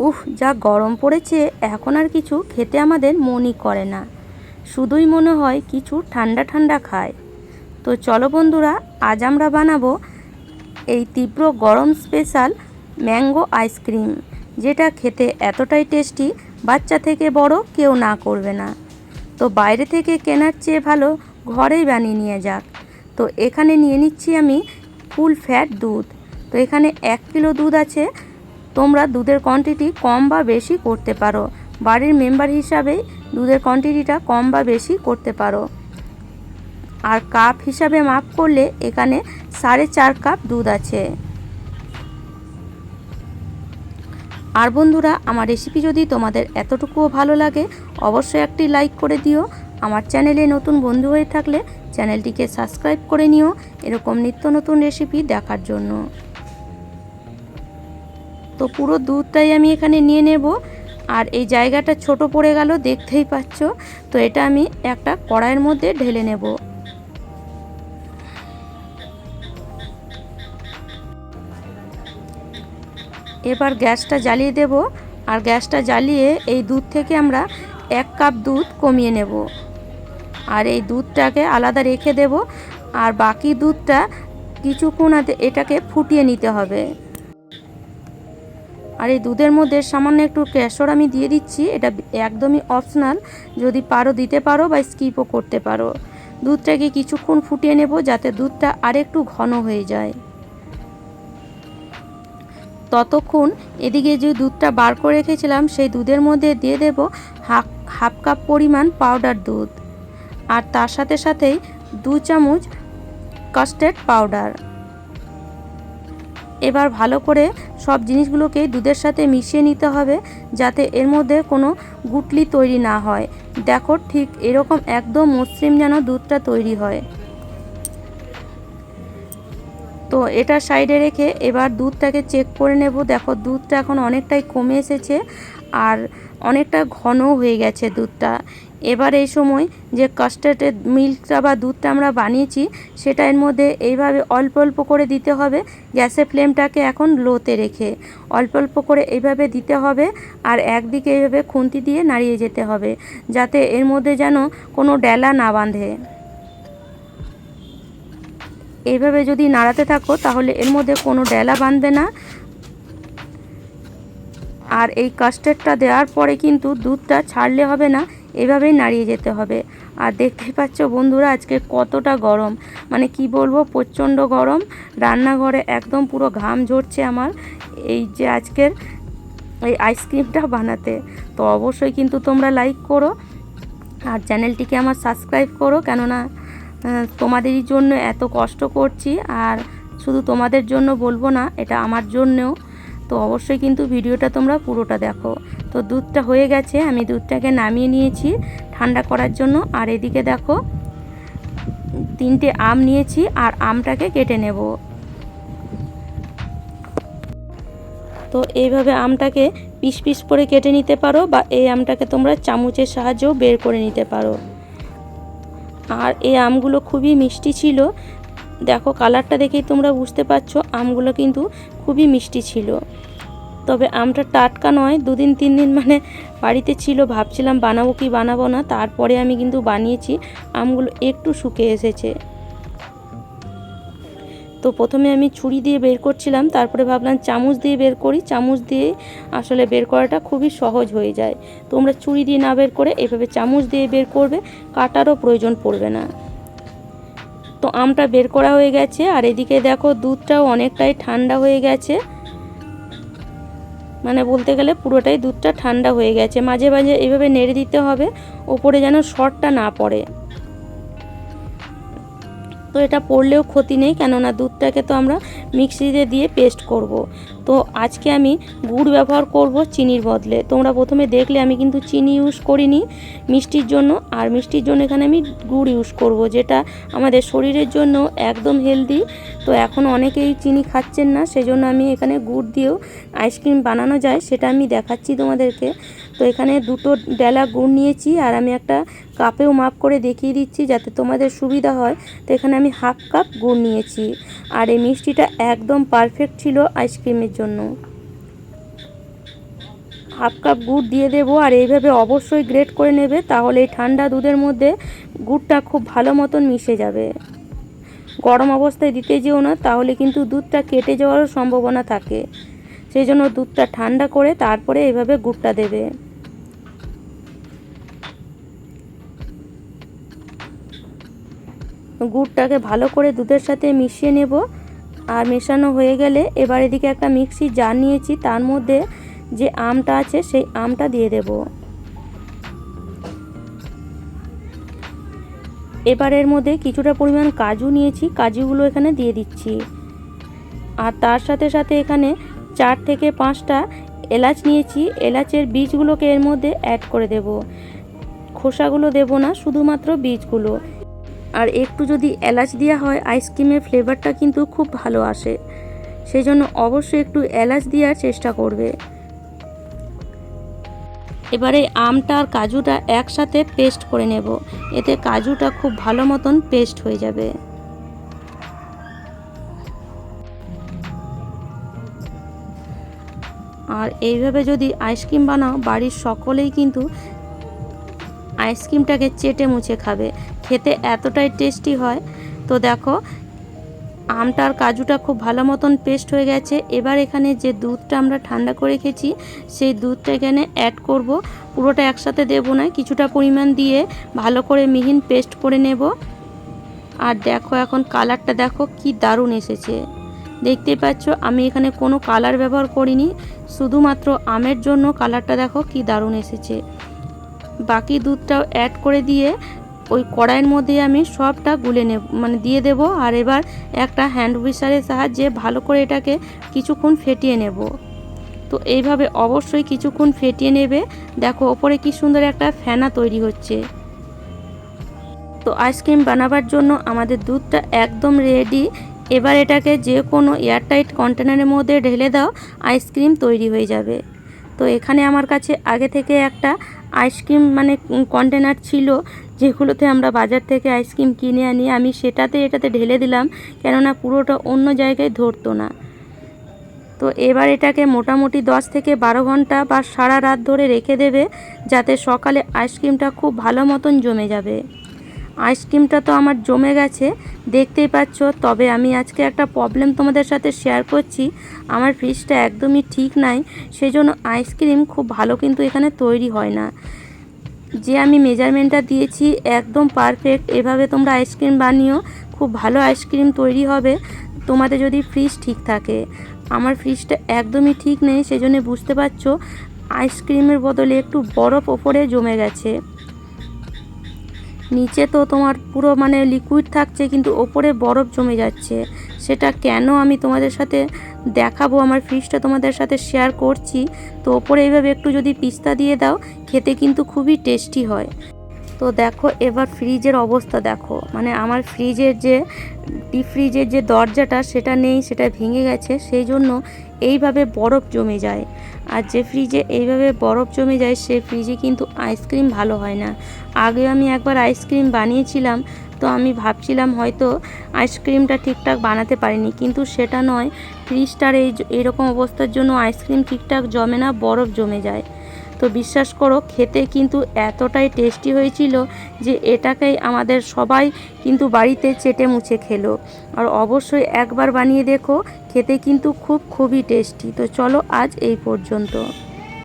উফ যা গরম পড়েছে, এখন আর কিছু খেতে আমাদের মনই করে না। শুধুই মনে হয় কিছু ঠান্ডা ঠান্ডা খায়। তো চলো বন্ধুরা, আজ আমরা বানাবো এই তীব্র গরম স্পেশাল ম্যাঙ্গো আইসক্রিম, যেটা খেতে এতটাই টেস্টি, বাচ্চা থেকে বড় কেউ না করবে না। তো বাইরে থেকে কেনার চেয়ে ভালো ঘরেই বানিয়ে নিয়ে যাক। তো এখানে নিয়ে নিচ্ছি আমি ফুল ফ্যাট দুধ। তো এখানে এক কিলো দুধ আছে তোমরা দুধের কোয়ান্টিটি কম বা বেশি করতে পারো। বাড়ির মেম্বার হিসাবেই দুধের কোয়ান্টিটিটা কম বা বেশি করতে পারো। আর কাপ হিসাবে মাপ করলে এখানে সাড়ে চার কাপ দুধ আছে। আর বন্ধুরা, আমার রেসিপি যদি তোমাদের এতটুকুও ভালো লাগে, অবশ্যই একটি লাইক করে দিও। আমার চ্যানেলে নতুন বন্ধু হয়ে থাকলে চ্যানেলটিকে সাবস্ক্রাইব করে নিও। এরকম নিত্য নতুন রেসিপি দেখার জন্য। তো পুরো দুধটাই আমি এখানে নিয়ে নেব। আর এই জায়গাটা ছোট পড়ে গেল, দেখতেই পাচ্ছ। তো এটা আমি একটা কড়াইয়ের মধ্যে ঢেলে নেব। এবার গ্যাসটা জ্বালিয়ে দেব। আর গ্যাসটা জ্বালিয়ে এই দুধ থেকে আমরা এক কাপ দুধ কমিয়ে নেব। আর এই দুধটাকে আলাদা রেখে দেব। আর বাকি দুধটা কিছুক্ষণ এটাকে ফুটিয়ে নিতে হবে। আর এই দুধের মধ্যে সামান্য একটু কেশর আমি দিয়ে দিচ্ছি। এটা একদমই অপশনাল যদি পারো দিতে পারো বা স্কিপও করতে পারো। দুধটাকে কিছুক্ষণ ফুটিয়ে নেব যাতে দুধটা আরেকটু ঘন হয়ে যায়। ততক্ষণ এদিকে যে দুধটা বার করে রেখেছিলাম, সেই দুধের মধ্যে দিয়ে দেব হাফ হাফ কাপ পরিমাণ পাউডার দুধ। আর তার সাথে সাথেই দু চামচ কাস্টার্ড পাউডার এবার ভালো করে সব জিনিসগুলোকে দুধের সাথে মিশিয়ে নিতে হবে যাতে এর মধ্যে কোনো গুটলি তৈরি না হয়। দেখো ঠিক এরকম একদম মসৃণ যেন দুধটা তৈরি হয়। তো এটা সাইডে রেখে এবার দুধটাকে চেক করে নেব। দেখো দুধটা এখন অনেকটাই কমে এসেছে আর অনেকটা ঘন হয়ে গেছে দুধটা। এবার এই সময় যে কাস্টার্ডের মিল্কটা বা দুধটা আমরা বানিয়েছি, সেটা এর মধ্যে এইভাবে অল্প অল্প করে দিতে হবে। গ্যাসের ফ্লেমটাকে এখন লোতে রেখে অল্প অল্প করে এইভাবে দিতে হবে আর একদিকে এইভাবে খুন্তি দিয়ে নাড়িয়ে যেতে হবে, যাতে এর মধ্যে যেন কোনো ডেলা না বাঁধে। এইভাবে যদি নাড়াতে থাকো, তাহলে এর মধ্যে কোনো ডেলা বাঁধবে না। আর এই কাস্টার্ডটা দেওয়ার পরে কিন্তু দুধটা ছাড়লে হবে না এভাবেই নাড়িয়ে যেতে হবে। আর দেখতেই পাচ্ছ বন্ধুরা, আজকে কতটা গরম। মানে কি বলব, প্রচণ্ড গরম। রান্নাঘরে একদম পুরো ঘাম ঝরছে আমার। এই যে আজকের এই আইসক্রিমটা বানাতে, তো অবশ্যই কিন্তু তোমরা লাইক করো। আর চ্যানেলটিকে আমার সাবস্ক্রাইব করো, কেননা তোমাদেরই জন্য এত কষ্ট করছি। আর শুধু তোমাদের জন্য বলব না, এটা আমার জন্যও। তো অবশ্যই কিন্তু ভিডিওটা তোমরা পুরোটা দেখো। তো দুধটা হয়ে গেছে, আমি দুধটাকে নামিয়ে নিয়েছি ঠান্ডা করার জন্য। আর এদিকে দেখো, তিনটে আম নিয়েছি আর আমটাকে কেটে নেব। তো এইভাবে আমটাকে পিস পিস করে কেটে নিতে পারো বা এই আমটাকে তোমরা চামচের সাহায্যেও বের করে নিতে পারো। আর এই আমগুলো খুবই মিষ্টি ছিল দেখো কালারটা দেখেই তোমরা বুঝতে পারছ, আমগুলো কিন্তু খুবই মিষ্টি ছিল। তবে আমটা টাটকা নয়, দুদিন তিন দিন মানে বাড়িতে ছিল, ভাবছিলাম বানাবো কি বানাবো না, তারপরে আমি কিন্তু বানিয়েছি, আমগুলো একটু শুকে এসেছে। তো প্রথমে আমি ছুরি দিয়ে বের করছিলাম, তারপরে ভাবলাম চামচ দিয়ে বের করি, চামচ দিয়ে আসলে বের করাটা খুবই সহজ হয়ে যায়। তোমরা ছুরি দিয়ে না বের করে এভাবে চামচ দিয়ে বের করবে, কাটারও প্রয়োজন পড়বে না। তো আমটা বের করা হয়ে গেছে, আর এদিকে দেখো দুধটাও অনেকটাই ঠান্ডা হয়ে গেছে। মানে বলতে গেলে পুরোটাই দুধটা ঠান্ডা হয়ে গেছে। মাঝে মাঝে এইভাবে নেড়ে দিতে হবে, ওপরে যেন শর্টটা না পড়ে। তো এটা পড়লেও ক্ষতি নেই, কেননা দুধটাকে তো আমরা মিক্সিতে দিয়ে পেস্ট করব। তো আজকে আমি গুড় ব্যবহার করব চিনির বদলে। তোমরা প্রথমে দেখলে আমি কিন্তু চিনি ইউজ করিনি মিষ্টির জন্য, আর মিষ্টির জন্য এখানে আমি গুড় ইউজ করব, যেটা আমাদের শরীরের জন্য একদম হেলদি তো এখন অনেকেই চিনি খাচ্ছেন না, সেজন্য আমি এখানে গুড় দিয়েও আইসক্রিম বানানো যায়, সেটা আমি দেখাচ্ছি তোমাদেরকে। তো এখানে দুটো ডেলা গুড় নিয়েছি আর আমি একটা কাপেও মাপ করে দেখিয়ে দিচ্ছি যাতে তোমাদের সুবিধা হয়। তো এখানে আমি হাফ কাপ গুড় নিয়েছি আর এই মিষ্টিটা একদম পারফেক্ট ছিল আইসক্রিমের জন্য। হাফ কাপ গুড় দিয়ে দেবো আর এইভাবে অবশ্যই গ্রেট করে নেবে তাহলে এই ঠান্ডা দুধের মধ্যে গুড়টা খুব ভালো মতন মিশে যাবে। গরম অবস্থায় দিতে যেও না, তাহলে কিন্তু দুধটা কেটে যাওয়ারও সম্ভাবনা থাকে। সেই জন্য দুধটা ঠান্ডা করে তারপরে এইভাবে গুড়টা দেবে। গুড়টাকে ভালো করে দুধের সাথে মিশিয়ে নেব। আর মেশানো হয়ে গেলে এবার এদিকে একটা মিক্সি জার নিয়েছি, তার মধ্যে যে আমটা আছে সেই আমটা দিয়ে দেব। এবার এর মধ্যে কিছুটা পরিমাণ কাজু নিয়েছি, কাজুগুলো এখানে দিয়ে দিচ্ছি। আর তার সাথে সাথে এখানে চার থেকে পাঁচটা এলাচ নিয়েছি, এলাচের বীজগুলোকে এর মধ্যে অ্যাড করে দেব। খোসাগুলো দেব না, শুধুমাত্র বীজগুলো। আর একটু যদি এলাচ দেওয়া হয়, আইসক্রিমের ফ্লেভারটা কিন্তু খুব ভালো আসে। সেই জন্য অবশ্যই একটু এলাচ দেওয়ার চেষ্টা করবে। এবারে আমটা আর কাজুটা একসাথে পেস্ট করে নেব। এতে কাজুটা খুব ভালো মতন পেস্ট হয়ে যাবে। আর এইভাবে যদি আইসক্রিম বানাও, বাড়ির সকলেই কিন্তু আইসক্রিমটাকে চেটে মুছে খাবে। খেতে এতটাই টেস্টি হয়। তো দেখো, আমটা আর কাজুটা খুব ভালো মতন পেস্ট হয়ে গেছে। এবার এখানে যে দুধটা আমরা ঠান্ডা করে রেখেছি, সেই দুধটা এখানে অ্যাড করব। পুরোটা একসাথে দেবো না, কিছুটা পরিমাণ দিয়ে ভালো করে মিহিন পেস্ট করে নেব। আর দেখো এখন কালারটা দেখো কি দারুণ এসেছে। দেখতে পাচ্ছ, আমি এখানে কোনো কালার ব্যবহার করিনি, শুধুমাত্র আমের জন্য কালারটা দেখো কি দারুণ এসেছে। বাকি দুধটাও অ্যাড করে দিয়ে ওই কড়াইয়ের মধ্যে আমি সবটা গুলে নেব মানে দিয়ে দেব। আর এবার একটা হ্যান্ড উইসারের সাহায্যে ভালো করে এটাকে কিছুক্ষণ ফেটিয়ে নেব। তো এইভাবে অবশ্যই কিছুক্ষণ ফেটিয়ে নেবে। দেখো, ওপরে কি সুন্দর একটা ফেনা তৈরি হচ্ছে। তো আইসক্রিম বানাবার জন্য আমাদের দুধটা একদম রেডি এবার এটাকে যে কোনো এয়ারটাইট কন্টেনারের মধ্যে ঢেলে দাও আইসক্রিম তৈরি হয়ে যাবে। তো এখানে আমার কাছে আগে থেকে একটা আইসক্রিম মানে কন্টেনার ছিল, যেগুলোতে আমরা বাজার থেকে আইসক্রিম কিনে আনি। আমি সেটাতে, এটাতে ঢেলে দিলাম, কেননা পুরোটা অন্য জায়গায় ধরতো না। তো এবার এটাকে মোটামুটি দশ থেকে বারো ঘণ্টা বা সারা রাত ধরে রেখে দেবে, যাতে সকালে আইসক্রিমটা খুব ভালো মতন জমে যাবে। আইসক্রিমটা তো আমার জমে গেছে, দেখতেই পাচ্ছ। তবে আমি আজকে একটা প্রবলেম তোমাদের সাথে শেয়ার করছি। আমার ফ্রিজটা একদমই ঠিক নাই সেই জন্য আইসক্রিম খুব ভালো কিন্তু এখানে তৈরি হয় না। যে আমি মেজারমেন্টটা দিয়েছি, একদম পারফেক্ট এভাবে তোমরা আইসক্রিম বানিও, খুব ভালো আইসক্রিম তৈরি হবে। তোমাদের যদি ফ্রিজ ঠিক থাকে। আমার ফ্রিজটা একদমই ঠিক নেই, সেজন্য বুঝতে পারছ, আইসক্রিমের বদলে একটু বরফ ওপরে জমে গেছে। নিচে তো তোমার পুরো মানে লিকুইড থাকছে, কিন্তু ওপরে বরফ জমে যাচ্ছে। সেটা কেন আমি তোমাদের সাথে দেখাবো? আমার ফ্রিজটা তোমাদের সাথে শেয়ার করছি। তো ওপরে এইভাবে একটু যদি পিস্তা দিয়ে দাও, খেতে কিন্তু খুবই টেস্টি হয়। তো দেখো, এবার ফ্রিজের অবস্থা দেখো। মানে আমার ফ্রিজের যে, ডিপ ফ্রিজের যে দরজাটা, সেটা নেই, সেটা ভেঙে গেছে। সেই জন্য এইভাবে বরফ জমে যায়। আর যে ফ্রিজে এইভাবে বরফ জমে যায়, সে ফ্রিজে কিন্তু আইসক্রিম ভালো হয় না। আগে আমি একবার আইসক্রিম বানিয়েছিলাম, তো আমি ভাবছিলাম হয়তো আইসক্রিমটা ঠিকঠাক বানাতে পারিনি। কিন্তু সেটা নয়, ফ্রিজটার এই এরকম অবস্থার জন্য আইসক্রিম ঠিকঠাক জমে না, বরফ জমে যায়। তো বিশ্বাস করো, খেতে কিন্তু এতটাই টেস্টি হয়েছিল যে এটাকেই আমাদের সবাই কিন্তু বাড়িতে চেটে মুছে খেলো। আর অবশ্যই একবার বানিয়ে দেখো, খেতে কিন্তু খুব খুবই টেস্টি তো চলো আজ এই পর্যন্ত।